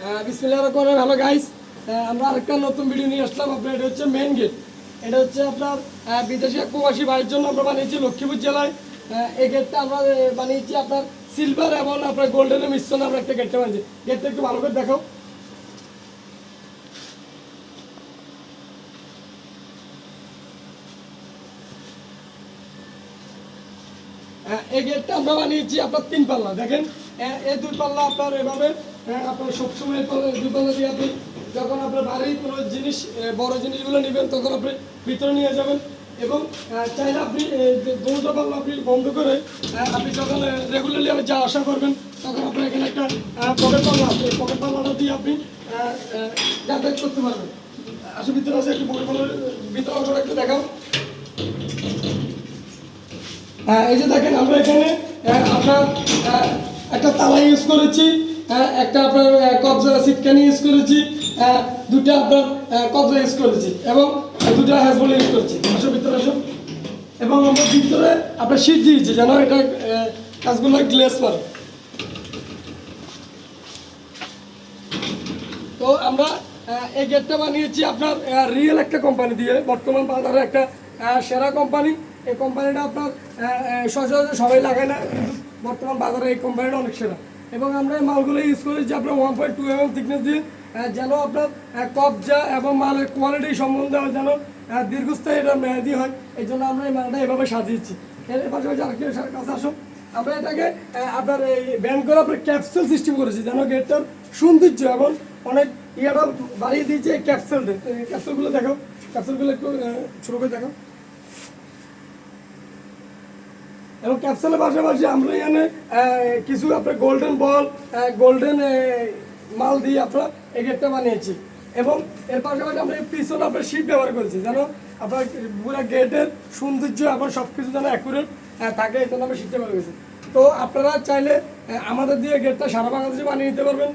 বিসমিল্লাহ Rahman hello guys আমরা আরেকটা নতুন ভিডিও নিয়ে আসলাম। আপনার এটা হচ্ছে মেইন গেট এটা হচ্ছে আপনার বিদেশি প্রবাসী বাড়ির জন্য আমরা বানিয়েছি লক্ষ্মীপুর জেলায়। এই গেটটা আমরা বানিয়েছি আপনার সিলভার এবং আপনার গোল্ডেনের মিশ্রণে আমরা একটা গেটটা বানিয়েছি। গেটটা একটু ভালো করে হ্যাঁ, এই গেটটা আমরা বানিয়েছি আপনার তিন পাল্লা। দেখেন এই দুই পাল্লা আপনার এভাবে হ্যাঁ, আপনার সবসময় পাল্লা- দিয়ে আপনি যখন আপনার বাড়ির কোনো জিনিস বড় জিনিসগুলো নেবেন তখন আপনি ভিতরে নিয়ে যাবেন এবং চাইলে আপনি দুটো পাল্লা আপনি বন্ধ করে আপনি যখন রেগুলারলি আপনি যা আশা করবেন তখন আপনার এখানে একটা পকেট পাল্লা আছে। পকেট পাল্লাটা দিয়ে আপনি যাতায়াত করতে পারবেন। আসলে ভিতরে আছে একটু পকেট পাল্লার ভিতরে অংশটা একটু দেখাও। হ্যাঁ, এই যে দেখেন আমরা এখানে আপনার একটা তালা ইউজ করেছি। একটা আপনার কবজা সিটকানি ইউজ করেছি দুটা আপনার কবজা ইউজ করেছি এবং দুটা হ্যাজবল ইউজ করেছি। আসো ভিতরে আসো। এবং আমরা ভিতরে আপনার শীত দিয়েছি যেন এটা কাজগুলো গ্লেস পারে। তো আমরা এই গেটটা বানিয়েছি আপনার রিয়েল একটা কোম্পানি দিয়ে। বর্তমান বাজারে একটা সেরা কোম্পানি এই কোম্পানিটা আপনার সচরাচর সবাই লাগায় না বর্তমান বাজারে এই কোম্পানিটা অনেক সেরা। এবং আমরা মালগুলো ইউজ করেছি আপনার one point two M thickness দিয়ে যেন আপনার কবজা এবং মালের কোয়ালিটি সম্বন্ধে যেন দীর্ঘস্থায়ী এটা মেয়াদি হয়, এই জন্য আমরা এই মালটা এভাবে সাজিয়েছি। এর পাশাপাশি আরেকটি কাছে আসো আমরা এটাকে আপনার এই ব্যান্ড করে আপনার ক্যাপসুল সিস্টেম করেছি, যেন গেটটার সৌন্দর্য এবং অনেক ইয়েটা বাড়িয়ে দিয়েছে এই ক্যাপসুলটা ক্যাপসুলগুলো দেখো ক্যাপসুলগুলো একটু ছোটো করে দেখো। এবং ক্যাপসুলের পাশাপাশি আমরা এখানে কিছু আপনার গোল্ডেন বল গোল্ডেন মাল দিয়ে আপনার এই গেটটা বানিয়েছি। এবং এর পাশাপাশি আমরা পিছনে আপনার শীট ব্যবহার করেছি, যেন আপনার পুরো গেটের সৌন্দর্য এবং সব কিছু যেন অ্যাকুরেট থাকে, এই জন্য আমরা শীট ব্যবহার করেছি। তো আপনারা চাইলে আমাদের দিয়ে গেটটা সারা বাংলাদেশে বানিয়ে নিতে পারবেন।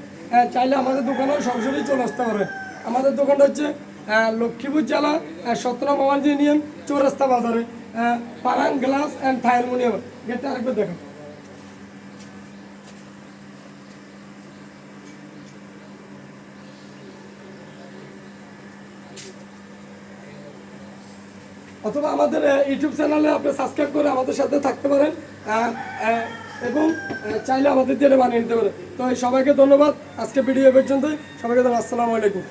চাইলে আমাদের দোকানেও সরাসরি চলে আসতে পারবেন আমাদের দোকানটা হচ্ছে লক্ষ্মীপুর জেলা মোবাইল ইউনিয়ন, চৌরাস্তা বাজারে। পারাং গ্লাস অ্যান্ড থাইলমোনিয়াম গেটটা আরেকবার দেখো। অথবা আমাদের ইউটিউব চ্যানেলে আপনি সাবস্ক্রাইব করে আমাদের সাথে থাকতে পারেন। এবং চাইলে আমাদের দিয়ে বানিয়ে নিতে পারেন। তো সবাইকে ধন্যবাদ। আজকে ভিডিও এ পর্যন্তই। সবাইকে ধন্যবাদ। আসসালামু আলাইকুম।